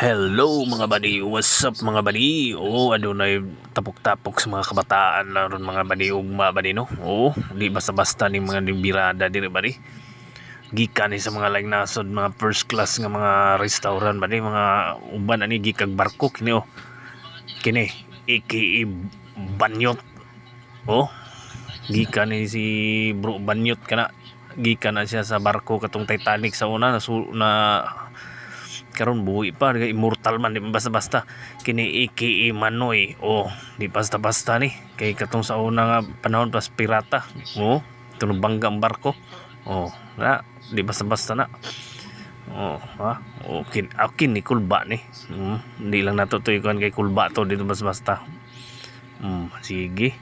Hello mga badi, what's up mga badi? Oo, ano na tapok-tapok sa mga kabataan na ron mga badi ugma badi no? Oo, di basta-basta ni mga birada diri badi. Gikan ni sa mga laing nasod, mga first class nga mga restaurant badi, mga uban ani gikag barko kini oh. Kini, iki banyot. Oh, gikan ni si bro banyot kana gikan na siya sa barko katong Titanic sa una na, na karon buhi pa kay immortal man di basta-basta kini iki Manoy oh di basta-basta ni. Kay katong sa una nga panahon pas pirata. Oh tunog bangga ang barko. Oh na di basta-basta na. Oh ha? Oh kin akin ni kulba ni. Mm, hindi lang ikuan kay kulba to dito basta-basta. Mm, sige.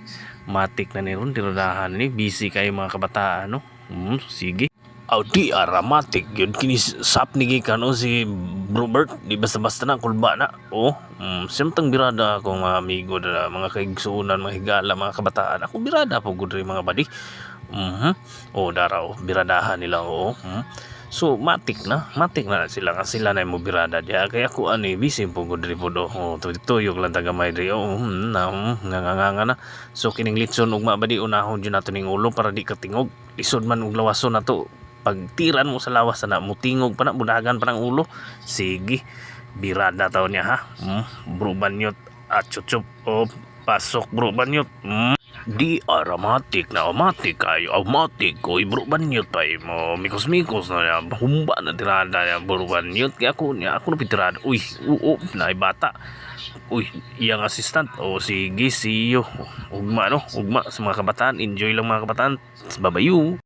Matik na ni ron tinudahan ni. Busy kayo mga kabataan no? Mm, sige Aw di aramatic. Yun kini sap ni gikan o si Robert. Di basta-basta na kulba na. Oh mm, simtang birada ako mga amigo na mga kaigsuunan mga higala mga kabataan. Ako birada po gud rin mga badi mhm oh daraw biradahan nila oo mm. so matik na matik na sila nga sila na mo birada diya. Kaya ako ani busy po gud rin po do. Oh tuyok lang taga may diri oh mm, na mm, nga nga nga na. So kining litson ugma badi unahon jud nato ning ulo para di katingog isod man og lawason nato pagtiran mo sa lawas na mutingog pa na budagan pa ng ulo sige birada taon niya ha mm, bro banyot at chuchup o pasok bro banyot mm. di aromatic na aromatic kayo aromatic ko bro banyot pa mo mikos mikos na niya humba na tirada niya bro banyot kaya ako niya ako na pitirada uy oo na bata Uy, iyang assistant. O sige, see you. Ugma, no? Ugma sa mga kabataan. Enjoy lang mga kabataan. Babayu.